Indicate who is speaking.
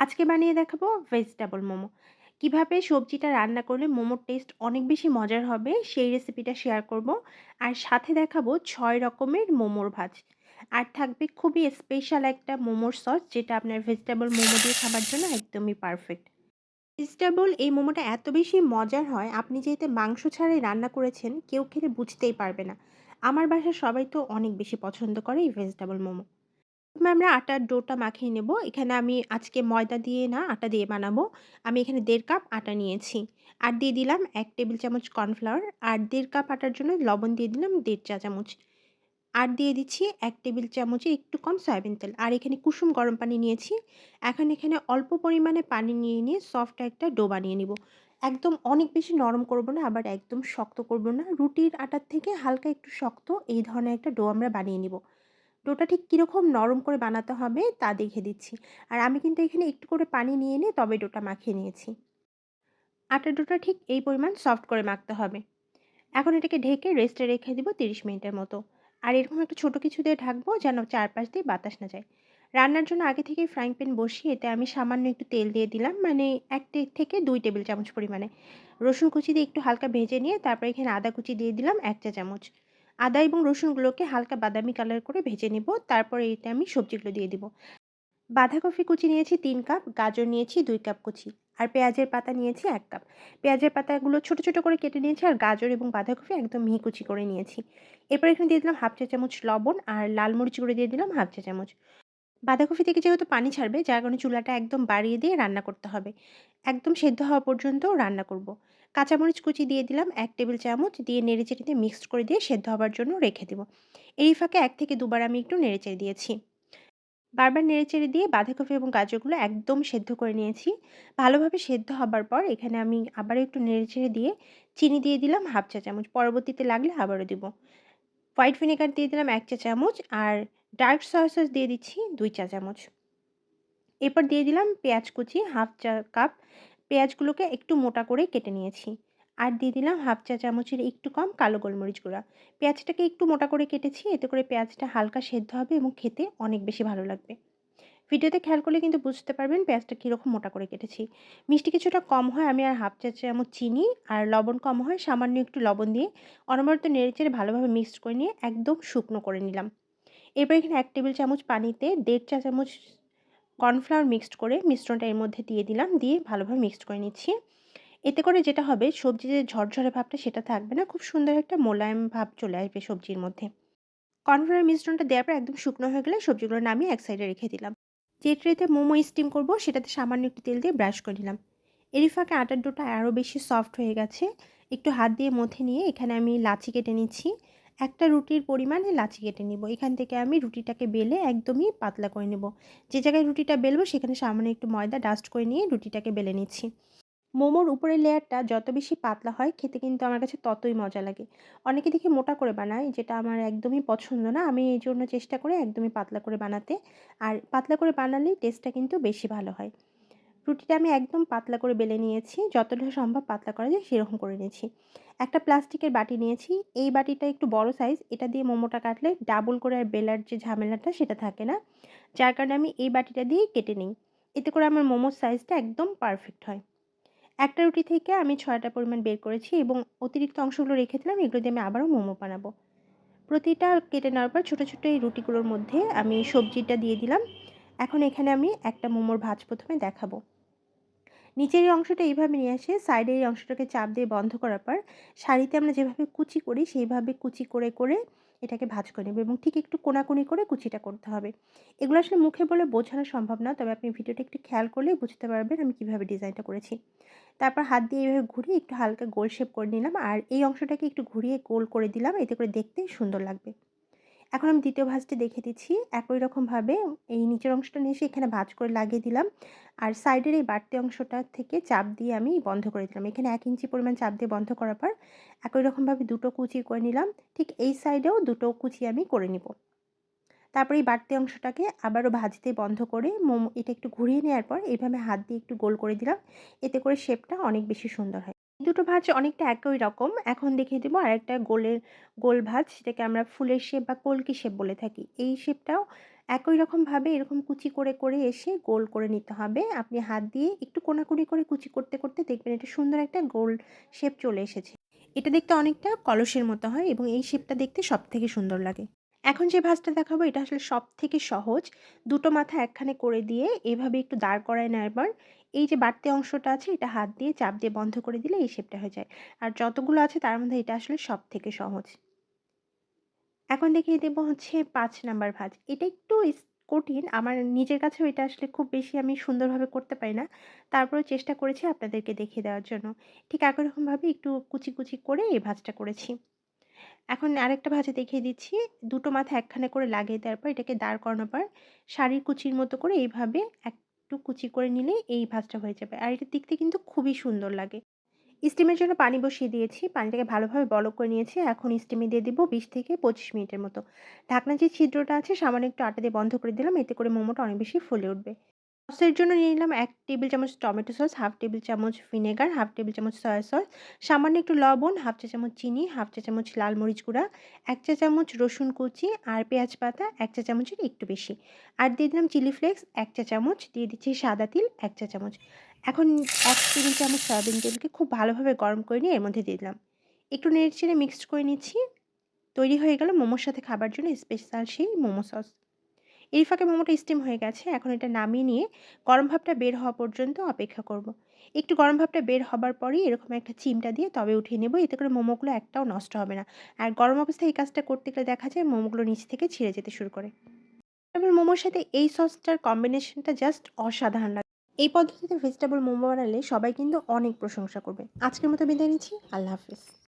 Speaker 1: আজকে বানিয়ে দেখাবো ভেজিটেবল মোমো। কীভাবে সবজিটা রান্না করলে মোমোর টেস্ট অনেক বেশি মজার হবে সেই রেসিপিটা শেয়ার করব। আর সাথে দেখাবো ছয় রকমের মোমোর ভাজ। আর থাকবে খুবই স্পেশাল একটা মোমোর সস যেটা আপনার ভেজিটেবল মোমো দিয়ে খাবার জন্য একদমই পারফেক্ট। ভেজিটেবল এই মোমোটা এত বেশি মজার হয়, আপনি যেহেতু মাংস ছাড়াই রান্না করেছেন, কেউ খেলে বুঝতেই পারবে না। আমার বাসার সবাই তো অনেক বেশি পছন্দ করে এই ভেজিটেবল মোমো। প্রথমে আমরা আটার ডোটা মাখিয়ে নেব। এখানে আমি আজকে ময়দা দিয়ে না আটা দিয়ে বানাবো। আমি এখানে দেড় কাপ আটা নিয়েছি। আর দিয়ে দিলাম এক টেবিল চামচ কর্নফ্লাওয়ার আর দেড় কাপ আটার জন্য লবণ দিয়ে দিলাম দেড় চা চামচ। আর দিয়ে দিচ্ছি এক টেবিল চামচের একটু কম সয়াবিন তেল। আর এখানে কুসুম গরম পানি নিয়েছি। এখন এখানে অল্প পরিমাণে পানি নিয়ে নিয়ে সফট একটা ডো বানিয়ে নিব। একদম অনেক বেশি নরম করব না, আবার একদম শক্ত করব না। রুটির আটার থেকে হালকা একটু শক্ত এই ধরনের একটা ডো আমরা বানিয়ে নিব। ডোটা ঠিক কীরকম নরম করে বানাতে হবে তা দেখে দিচ্ছি। আর আমি কিন্তু এখানে একটু করে পানি নিয়ে নিয়ে তবে ডোটা মাখিয়ে নিয়েছি। আটার ডোটা ঠিক এই পরিমাণ সফট করে মাখতে হবে। এখন এটাকে ঢেকে রেস্টে রেখে দিব ৩০ মিনিটের মতো। আর এরকম একটা ছোট কিছু দিয়ে ঢাকবো যেন চারপাশ দিয়ে বাতাস না যায়। রান্নার জন্য আগে থেকেই ফ্রাইং প্যান বসিয়ে এতে আমি সামান্য একটু তেল দিয়ে দিলাম মানে এক থেকে দুই টেবিল চামচ পরিমাণে। রসুন কুচি দিয়ে একটু হালকা ভেজে নিয়ে তারপর এখানে আদা কুচি দিয়ে দিলাম ১ চা চামচ। আদা এবং রসুনগুলোকে হালকা বাদামি কালার করে ভেজে নেব। তারপরে এতে আমি সবজিগুলো দিয়ে দিব। বাঁধাকপি কুচি নিয়েছি তিন কাপ, গাজর নিয়েছি দুই কাপ কুচি আর পেঁয়াজের পাতা নিয়েছি এক কাপ। পেঁয়াজের পাতাগুলো ছোট ছোট করে কেটে নিয়েছি আর গাজর এবং বাঁধাকপি একদম মিহি কুচি করে নিয়েছি। এরপর এখানে দিয়ে দিলাম হাফ চা চামচ লবণ আর লাল মরিচ গুঁড়ো দিয়ে দিলাম হাফ চা চামচ। বাঁধাকপি থেকে যেহেতু পানি ছাড়বে, যার কারণে চুলাটা একদম বাড়িয়ে দিয়ে রান্না করতে হবে। একদম সেদ্ধ হওয়া পর্যন্ত রান্না করব। কাঁচামরিচ কুচি দিয়ে দিলাম, এক টেবিল চামচ দিয়ে নেড়েচেড়ে দিয়ে মিক্সড করে দিয়ে সেদ্ধ হওয়ার জন্য রেখে দেবো। এই ফাঁকে এক থেকে দুবার আমি একটু নেড়েচেড়ে দিয়েছি। বারবার নেড়েচেড়ে দিয়ে বাঁধাকপি এবং গাজরগুলো একদম সেদ্ধ করে নিয়েছি। ভালোভাবে সেদ্ধ হবার পর এখানে আমি আবার একটু নেড়েচেড়ে দিয়ে চিনি দিয়ে দিলাম হাফ চা চামচ। পরবর্তীতে লাগলে আবারও দিব। হোয়াইট ভিনেগার দিয়ে দিলাম এক চা চামচ আর ডার্ক সয়া সস দিয়ে দিচ্ছি দুই চা চামচ। এরপর দিয়ে দিলাম পেঁয়াজ কুচি হাফ চা কাপ পেঁয়াজগুলোকে একটু মোটা করে কেটে নিয়েছি। আর দিয়ে দিলাম হাফ চা চামচের একটু কম কালো গোলমরিচ গুঁড়া। পেঁয়াজটাকে একটু মোটা করে কেটেছি, এতে করে পেঁয়াজটা হালকা সেদ্ধ হবে এবং খেতে অনেক বেশি ভালো লাগবে। ভিডিওতে খেয়াল করলে কিন্তু বুঝতে পারবেন পেঁয়াজটা কীরকম মোটা করে কেটেছি। মিষ্টি কিছুটা কম হয়, আমি আর হাফ চা চামচ চিনি আর লবণ কম হয়, সামান্য একটু লবণ দিয়ে অনবরত নেড়েচেড়ে ভালোভাবে মিক্সড করে নিয়ে একদম শুকনো করে নিলাম। এরপর এখানে এক টেবিল চামচ পানিতে দেড় চা চামচ কর্নফ্লাওয়ার মিক্সড করে মিশ্রণটা এর মধ্যে দিয়ে দিলাম, দিয়ে ভালোভাবে মিক্সড করে নিচ্ছি। এতে করে যেটা হবে সবজি যে ঝরঝরে ভাবটা সেটা থাকবে না, খুব সুন্দর একটা মোলায়েম ভাব চলে আসবে সবজির মধ্যে। কর্নফ্লাওয়ার মিশ্রণটা দেওয়ার পর একদম শুকনো হয়ে গেলে সবজিগুলো নামিয়ে এক সাইডে রেখে দিলাম। যে ট্রেতে মোমো স্টিম করব, সেটাতে সামান্য একটু তেল দিয়ে ব্রাশ করে নিলাম। এরই ফাঁকে আটার ডোটা আরও বেশি সফট হয়ে গেছে। একটু হাত দিয়ে মথে নিয়ে এখানে আমি লাচি কেটে নিচ্ছি। একটা রুটির পরিমাণ লাচি কেটে নিব। এখান থেকে আমি রুটিটাকে বেলে একদমই পাতলা করে নেব। যে জায়গায় রুটিটা বেলবো, সেখানে সামান্য একটু ময়দা ডাস্ট করে নিয়ে রুটিটাকে বেলে নিচ্ছি। মোমোর উপরের লেয়ারটা যত বেশি পাতলা হয়, খেতে কিন্তু আমার কাছে ততই মজা লাগে। অনেকে দেখে মোটা করে বানায়, যেটা আমার একদমই পছন্দ না। আমি এই জন্য চেষ্টা করে একদমই পাতলা করে বানাতে। আর পাতলা করে বানালেই টেস্টটা কিন্তু বেশি ভালো হয়। রুটিটা আমি একদম পাতলা করে বেলে নিয়েছি। যতটা সম্ভব পাতলা করা যায় সেরকম করে নিয়েছি। একটা প্লাস্টিকের বাটি নিয়েছি। এই বাটিটা একটু বড় সাইজ এটা দিয়ে মোমোটা কাটলে ডাবল করে আর বেলার যে ঝামেলাটা সেটা থাকে না। যার কারণে আমি এই বাটিটা দিয়েই কেটে নিই। এতে করে আমার মোমোর সাইজটা একদম পারফেক্ট হয়। একটা রুটি থেকে আমি ছয়টা পরিমাণ বের করেছি এবং অতিরিক্ত অংশগুলো রেখে দিলাম। এগুলো দিয়ে আমি আবারও মোমো বানাবো। প্রতিটা কেটে নেওয়ার পর ছোটো ছোটো এই রুটিগুলোর মধ্যে আমি সবজিটা দিয়ে দিলাম। এখন এখানে আমি একটা মোমোর ভাজ প্রথমে দেখাবো। নিচের এই অংশটা এইভাবে নিয়ে আসে, সাইডের এই অংশটাকে চাপ দিয়ে বন্ধ করার পর শাড়িতে আমরা যেভাবে কুচি করি সেইভাবে কুচি করে করে এটাকে ভাজ করে নেব এবং ঠিক একটু কোনাকুনি করে কুচিটা করতে হবে। এগুলো আসলে মুখে বলে বোঝানো সম্ভব না, তবে আপনি ভিডিওটা একটু খেয়াল করলেই বুঝতে পারবেন আমি কীভাবে ডিজাইনটা করেছি। তারপর হাত দিয়ে এইভাবে ঘুরিয়ে একটু হালকা গোল শেপ করে নিলাম আর এই অংশটাকে একটু ঘুরিয়ে গোল করে দিলাম, এতে করে দেখতে সুন্দর লাগবে। এখন আমি দ্বিতীয় ভাঁজটি দেখে দিচ্ছি। একই রকমভাবে এই নিচের অংশটা নিয়ে এসে এখানে ভাঁজ করে লাগিয়ে দিলাম। আর সাইডের এই বাড়তি অংশটা থেকে চাপ দিয়ে আমি বন্ধ করে দিলাম। এখানে এক ইঞ্চি পরিমাণ চাপ দিয়ে বন্ধ করার পর একই রকমভাবে দুটো কুচি করে নিলাম। ঠিক এই সাইডেও দুটো কুচি আমি করে নিব। তারপর এই বাড়তি অংশটাকে আবারও ভাজতে বন্ধ করে মোমো, এটা একটু ঘুরিয়ে নেওয়ার পর এইভাবে হাত দিয়ে একটু গোল করে দিলাম। এতে করে শেপটা অনেক বেশি সুন্দর হয়। দুটো ভাজ অনেকটা একই রকম এখন দেখিয়ে দেবো আরেকটা গোলের গোল ভাজ যেটাকে আমরা ফুলের শেপ বা কলকি শেপ বলে থাকি এই শেপটাও একই রকমভাবে এরকম কুচি করে, করে এসে গোল করে নিতে হবে। আপনি হাত দিয়ে একটু কোনাকুনি করে কুচি করতে, করতে দেখবেন এটা সুন্দর একটা গোল শেপ চলে এসেছে। এটা দেখতে অনেকটা কলসের মতো হয় এবং এই শেপটা দেখতে সবথেকে সুন্দর লাগে। এখন যে ভাঁজটা দেখাবো এটা আসলে সব থেকে সহজ। দুটো মাথা একখানে করে দিয়ে এভাবে একটু দাঁড় করায় পর এই যে বাড়তি অংশটা আছে এটা হাত দিয়ে চাপ দিয়ে বন্ধ করে দিলে এই শেপটা হয়ে যায়। আর যতগুলো আছে তার মধ্যে এটা আসলে সব থেকে সহজ। এখন দেখিয়ে দেব হচ্ছে পাঁচ নাম্বার ভাজ এটা একটু কঠিন। আমার নিজের কাছেও এটা আসলে খুব বেশি আমি সুন্দরভাবে করতে পারি না। তারপরেও চেষ্টা করেছি আপনাদেরকে দেখিয়ে দেওয়ার জন্য। ঠিক একই রকমভাবে একটু কুচি, কুচি করে এই ভাজটা করেছি। এখন আরেকটা ভাঁজে দেখিয়ে দিচ্ছি। দুটো মাথা একখানে করে লাগিয়ে দেওয়ার পর এটাকে দাঁড় করানোর পর শাড়ির কুচির মতো করে এইভাবে একটু কুচি করে নিলে এই ভাজটা হয়ে যাবে। আর এটা দেখতে কিন্তু খুবই সুন্দর লাগে। স্টিমের জন্য পানি বসিয়ে দিয়েছি। পানিটাকে ভালোভাবে বলক করে নিয়েছি। এখন স্টিমে দিয়ে দেবো বিশ থেকে ২৫ মিনিটের মতো। ঢাকনা যে ছিদ্রটা আছে, সামান্য একটু আটা দিয়ে বন্ধ করে দিলাম। এতে করে মোমোটা অনেক বেশি ফুলে উঠবে। সসের জন্য নিয়ে নিলাম এক টেবিল চামচ টমেটো সস, 1/2 টেবিল চামচ ভিনেগার, 1/2 টেবিল চামচ সয়া সস, সামান্য একটু লবণ, 1/2 চা চামচ চিনি, 1/2 চা চামচ লাল মরিচ গুঁড়া, ১ চা চামচ রসুন কুচি আর পেঁয়াজ পাতা ১ চা চামচের একটু বেশি। আর দিয়ে দিলাম চিলি ফ্লেক্স ১ চা চামচ, দিয়ে দিচ্ছি সাদা তিল ১ চা চামচ। এখন এক টেবিল চামচ সয়াবিন তেলকে খুব ভালোভাবে গরম করে নিয়ে এর মধ্যে দিয়ে দিলাম। একটু নেড়েচেড়ে মিক্সড করে নিচ্ছি। তৈরি হয়ে গেল মোমোর সাথে খাবার জন্য স্পেশাল সেই মোমো সস। এই ফাঁকে মোমোটা স্টিম হয়ে গেছে। এখন এটা নামিয়ে নিয়ে গরম ভাবটা বের হওয়া পর্যন্ত অপেক্ষা করব। একটু গরম ভাবটা বের হবার পরেই এরকম একটা চিমটা দিয়ে তবে উঠিয়ে নেব। এতে করে মোমোগুলো একটাও নষ্ট হবে না। আর গরম অবস্থায় এই কাজটা করতে গেলে দেখা যায় মোমোগুলো নিচ থেকে ছিঁড়ে যেতে শুরু করে। তবে মোমোর সাথে এই সসটার কম্বিনেশনটা জাস্ট অসাধারণ লাগে। এই পদ্ধতিতে ভেজিটেবল মোমো বানালে সবাই কিন্তু অনেক প্রশংসা করবে। আজকের মতো বিদায় নিচ্ছি। আল্লাহ হাফেজ।